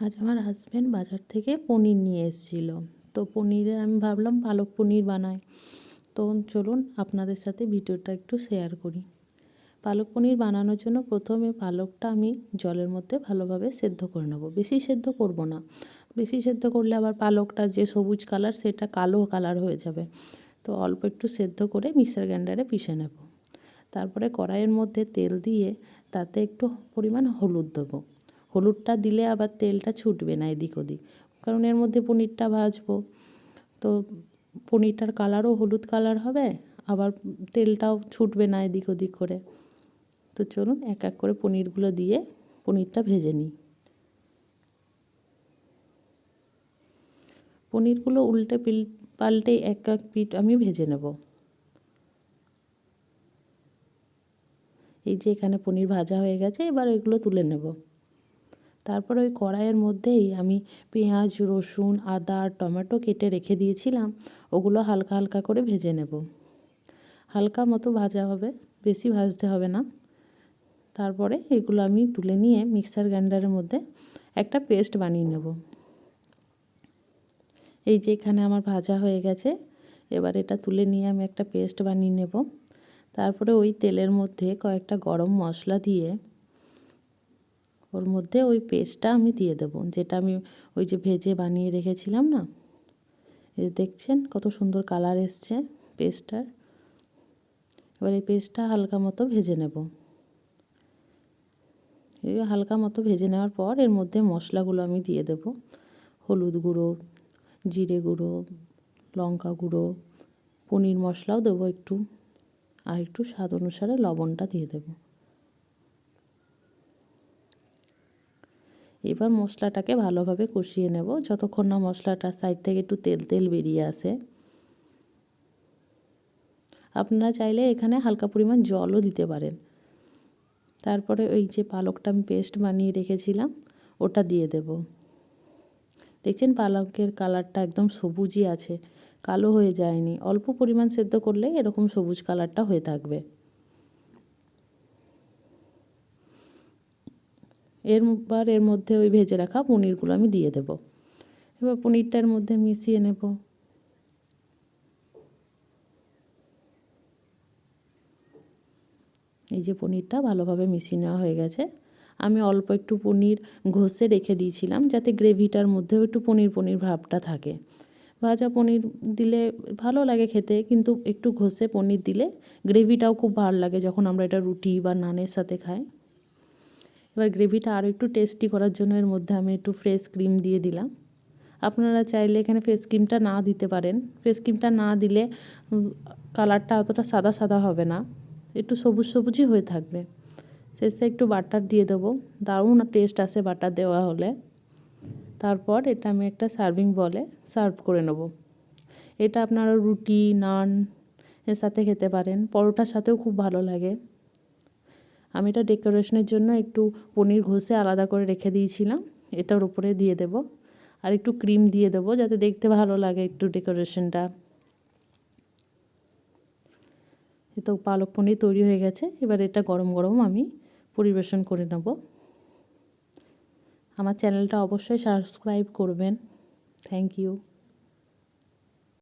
আজ আমার হাজব্যান্ড বাজার থেকে পনির নিয়ে এসেছিল। তো পনিরের আমি ভাবলাম পালক পনির বানাই। তো চলুন আপনাদের সাথে ভিডিওটা একটু শেয়ার করি। পালক পনির বানানোর জন্য প্রথমে পালকটা আমি জলের মধ্যে ভালোভাবে সেদ্ধ করে নেব। বেশি সেদ্ধ করব না। বেশি সেদ্ধ করলে আবার পালকটা যে সবুজ কালার সেটা কালো কালার হয়ে যাবে। তো অল্প একটু সেদ্ধ করে মিক্সার গ্রাইন্ডারে পিষে নেব। তারপরে কড়াইয়ের মধ্যে তেল দিয়ে তাতে একটু পরিমাণ হলুদ দেবো। হলুদটা দিলে আবার তেলটা ছুটবে না এদিক ওদিক। কারণ এর মধ্যে পনিরটা ভাজবো। তো পনিরটার কালারও হলুদ কালার হবে, আবার তেলটাও ছুটবে না এদিক ওদিক করে। তো চলুন এক এক করে পনিরগুলো দিয়ে পনিরটা ভেজে নিই। পনিরগুলো উল্টে পিল, পাল্টে এক এক পিঠ আমি ভেজে নেব। এই যে এখানে পনির ভাজা হয়ে গেছে, এবার এগুলো তুলে নেব। তারপর ওই কড়াইয়ের মধ্যেই আমি পেঁয়াজ, রসুন, আদা টমেটো কেটে রেখে দিয়েছিলাম। ওগুলো হালকা হালকা করে ভেজে নেব। হালকা মতো ভাজা হবে, বেশি ভাজতে হবে না। তারপরে এগুলো আমি তুলে নিয়ে মিক্সার গ্রাইন্ডারের মধ্যে একটা পেস্ট বানিয়ে নেব। এই যে এখানে আমার ভাজা হয়ে গেছে, এবার এটা তুলে নিয়ে আমি একটা পেস্ট বানিয়ে নেব। তারপরে ওই তেলের মধ্যে কয়েকটা গরম মশলা দিয়ে ওর মধ্যে ওই পেস্টটা আমি দিয়ে দেবো। যেটা আমি ওই যে ভেজে বানিয়ে রেখেছিলাম না? এই দেখছেন কত সুন্দর কালার এসছে পেস্টটার। এবার এই পেস্টটা হালকা মতো ভেজে নেব। এই হালকা মতো ভেজে নেওয়ার পর এর মধ্যে মশলাগুলো আমি দিয়ে দেব। হলুদ গুঁড়ো, জিরে গুঁড়ো, লঙ্কা গুঁড়ো, পনির মশলাও দেবো একটু। আর একটু স্বাদ অনুসারে লবণটা দিয়ে দেবো। এবার মশলাটাকে ভালোভাবে কষিয়ে নেব। যতক্ষণ না মশলাটা সাইড থেকে একটু তেল তেল বেরিয়ে আসে। আপনারা চাইলে এখানে হালকা পরিমাণ জলও দিতে পারেন। তারপরে ওই যে পালকটা আমি পেস্ট বানিয়ে রেখেছিলাম, ওটা দিয়ে দেব। দেখছেন পালকের কালারটা একদম সবুজই আছে, কালো হয়ে যায়নি। অল্প পরিমাণ সেদ্ধ করলে এরকম সবুজ কালারটা হয়ে থাকবে। এরবার এর মধ্যে ওই ভেজে রাখা পনিরগুলো আমি দিয়ে দেব। এবার পনিরটার মধ্যে মিশিয়ে নেব। এই যে পনিরটা ভালোভাবে মিশিয়ে নেওয়া হয়ে গেছে। আমি অল্প একটু পনির ঘষে রেখে দিয়েছিলাম যাতে গ্রেভিটার মধ্যেও একটু পনির পনির ভাবটা থাকে। ভাজা পনির দিলে ভালো লাগে খেতে, কিন্তু একটু ঘষে পনির দিলে গ্রেভিটাও খুব ভালো লাগে যখন আমরা এটা রুটি বা নানের সাথে খাই। এবার গ্রেভিটা আরও একটু টেস্টি করার জন্য এর মধ্যে আমি একটু ফ্রেশ ক্রিম দিয়ে দিলাম। আপনারা চাইলে এখানে ফেস ক্রিমটা না দিতে পারেন। ফেস ক্রিমটা না দিলে কালারটা অতটা সাদা সাদা হবে না। একটু সবুজ সবুজই হয়ে থাকবে। শেষে একটু বাটার দিয়ে দেবো। দারুণ টেস্ট আসে বাটার দেওয়া হলে। তারপর এটা আমি একটা সার্ভিং বলে সার্ভ করে নেব। এটা আপনারা রুটি, নান এর সাথে খেতে পারেন। পরোটার সাথেও খুব ভালো লাগে। আমি এটা ডেকোরেশনের জন্য একটু পনির ঘষে আলাদা করে রেখে দিয়েছিলাম। এটার উপরে দিয়ে দেব। আর একটু ক্রিম দিয়ে দেবো যাতে দেখতে ভালো লাগে একটু ডেকোরেশনটা। তো পালক পনির তৈরি হয়ে গেছে। এবার এটা গরম গরম আমি পরিবেশন করে নেব। আমার চ্যানেলটা অবশ্যই সাবস্ক্রাইব করবেন। Thank you.